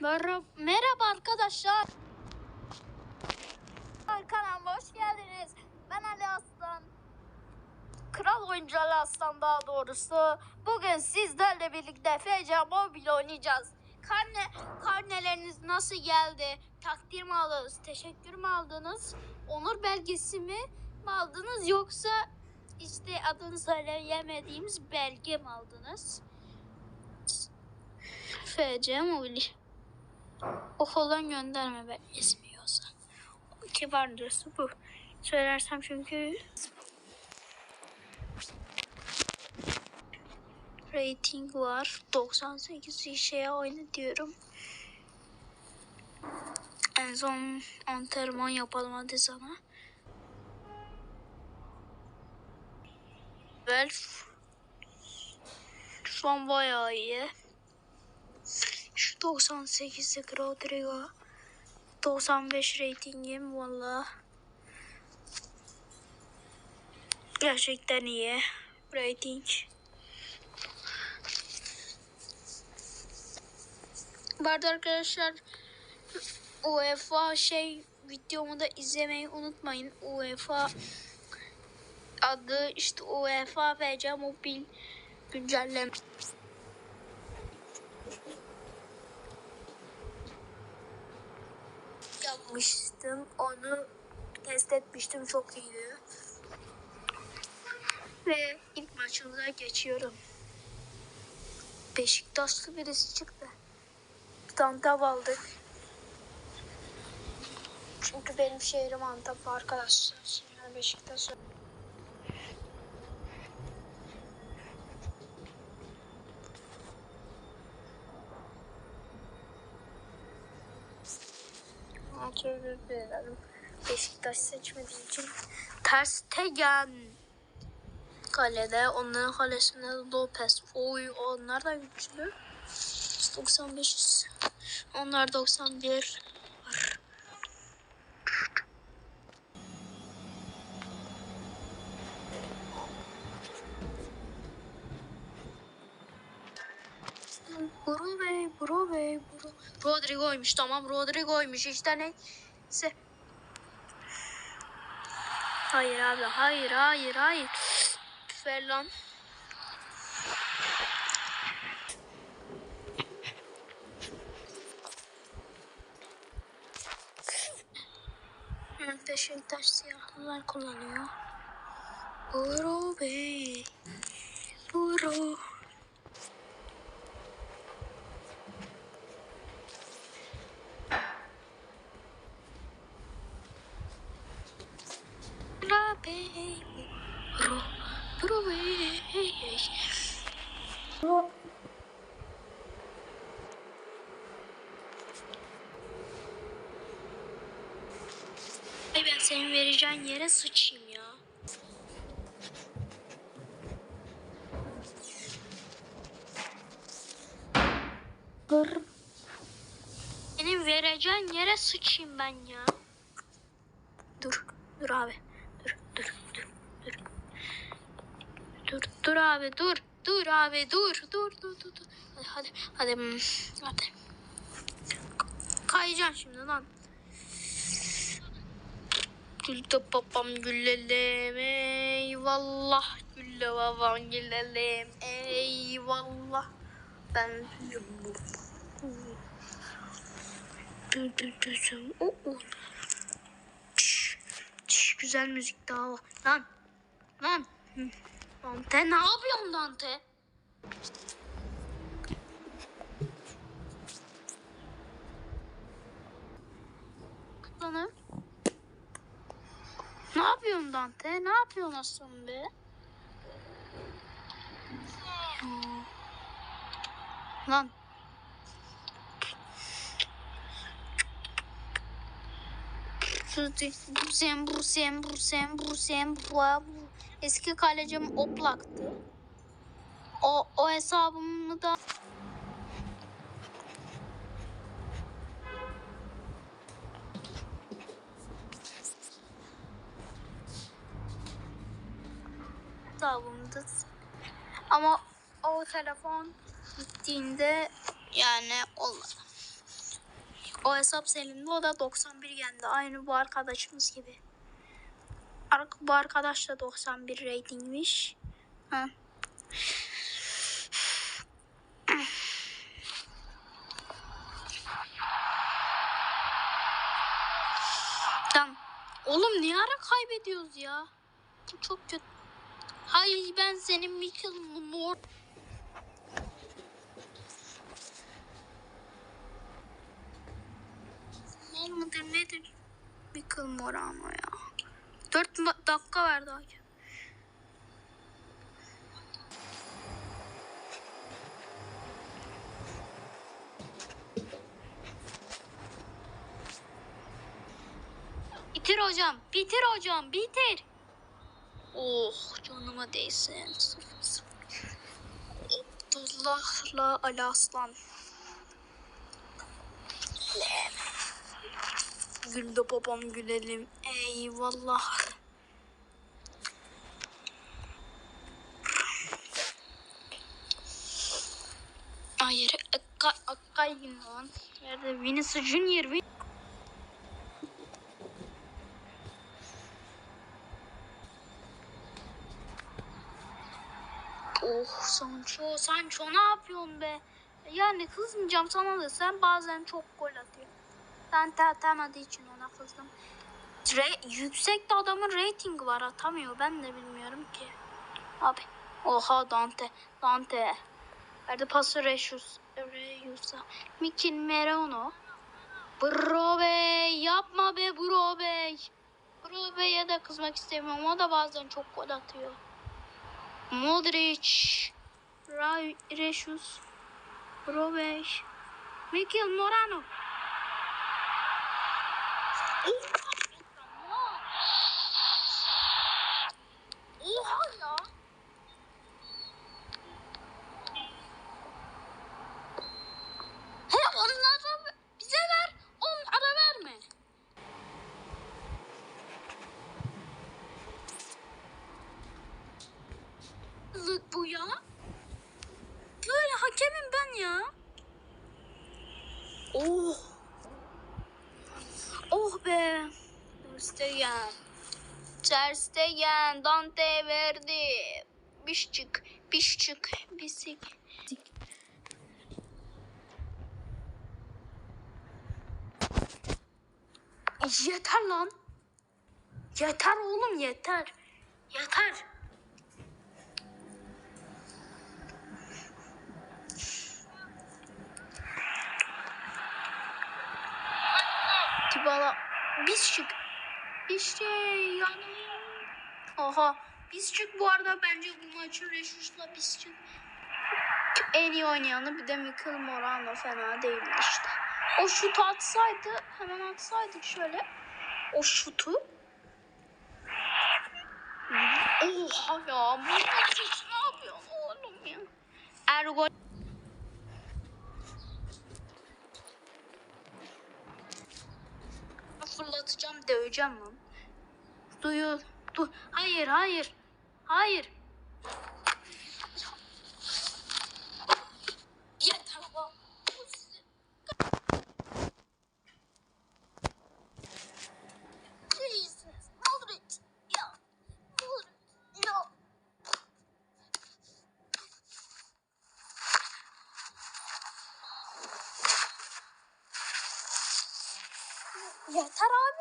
Merhaba, merhaba arkadaşlar. Kanalıma hoş geldiniz. Ben Ali Aslan. Kral oyuncu Ali Aslan daha doğrusu. Bugün sizlerle birlikte FC Mobile oynayacağız. Karne, karneleriniz nasıl geldi? Takdir mi aldınız? Teşekkür mü aldınız? Onur belgesi mi, mi aldınız? Yoksa işte adını söyleyemediğimiz belge mi aldınız? FC Mobile. Okuldan gönderme belgesi mi yoksa? Kibarcası bu. Söylersem çünkü rating var. 98 şeye oyna diyorum. En son antrenman yapalım hadi sana. Velf şu an bayağı iyi. Şu 98'lik Rodrigo. 95 ratingim valla. Gerçekten iyi. Rating. Bu arkadaşlar UEFA şey videomu da izlemeyi unutmayın. UEFA adı işte UEFA FC Mobil güncelleme. Yapmıştım. Onu test etmiştim. Çok iyiydi. Ve ilk maçımıza geçiyorum. Beşiktaşlı birisi çıktı. Bir tav aldık. Çünkü benim şehrim Antep arkadaşlar. Beşiktaş. Çok özür. Beşiktaş seçmediğim için. Ters Tegen. Kalede. Onların kalesinde Lopez. Oy onlar da güçlü. 95. Onlar 91 var. Bro bey, bro bey, bro. Rodrigo'ymuş tamam Rodrigo'ymuş işte neyse. Hayır abi hayır hayır hayır. Ver lan. Beşiktaş siyahlılar kullanıyor. Bro bey. Bro. Bro Bro. Ay ben senin vereceğin yere sıçayım ya. Gır. Senin vereceğin yere sıçayım ben ya. Dur. Dur abi. Dur. Dur. Dur. Dur. Dur. Dur abi. Dur. Dur abi. Dur. Dur. Dur. Dur. dur. Hadi. Hadi. Hadi. hmm, Hadi. Kayacaksın şimdi lan. Gülle babam güllelim eyvallah. Gülle babam güllelim eyvallah. Ben Dur dur dur. Oh, oh. Şş, şş, güzel müzik daha var. Lan. Lan. Hı. Dante ne yapıyorsun Dante? Lan. Ne yapıyorsun Dante? Ne yapıyorsun aslanım be? Lan. Bursem, bursem, bursem, bursem, Eski kalecim Oplak'tı. O, o hesabımı da hesabımda ama o telefon gittiğinde yani olmadı. O hesap Selim'de o da 91 geldi. Aynı bu arkadaşımız gibi. Bu arkadaş da 91 ratingmiş. Ha. Tamam. Oğlum niye ara kaybediyoruz ya? Bu çok kötü. Hayır ben senin Michael Moore Mal mıdır nedir? Michael Morano ya. 4 dakika verdi hakem. Bitir hocam. Bitir hocam. Bitir. Oh canıma değsin. Abdullah'la Ali Aslan. Gül de babam gülelim. Eyvallah. Hayır. Akka, Akkay lan. Nerede? Vinicius Junior. Vin- Oh Sancho, Sancho ne yapıyorsun be? Yani kızmayacağım sana da sen bazen çok gol atıyorsun. Ben te atamadığı için ona kızdım. Re- yüksekte adamın ratingi var atamıyor ben de bilmiyorum ki. Abi. Oha Dante. Dante. Verdi pası Reşus. Reyus'a. Mikin Merono. Bro bey. Yapma be bro bey. Bro bey'e de kızmak istemiyorum. O da bazen çok gol atıyor. Modric. Reşus. Bro bey. Mikel Morano. Oha ya. He onları bize ver. Onlara verme. Zık bu ya. Böyle hakemim ben ya. Oh. Oh be. Ter Stegen. Ter Stegen. Dante verdi. Bişçik. Bişçik. Bisik. Yeter lan. Yeter oğlum yeter. Yeter. Tibala biz çık. İşte yani. Oha. Biz çık bu arada bence bu maçın Reşus'la biz çık. En iyi oynayanı bir de Mikel Morano fena değildi işte. O şutu atsaydı hemen atsaydık şöyle. O şutu. Oha ya. Bu ne yapıyorsun oğlum ya? Ergol. Fırlatacağım döveceğim lan. Duyu. Du hayır hayır. Hayır. የተራበ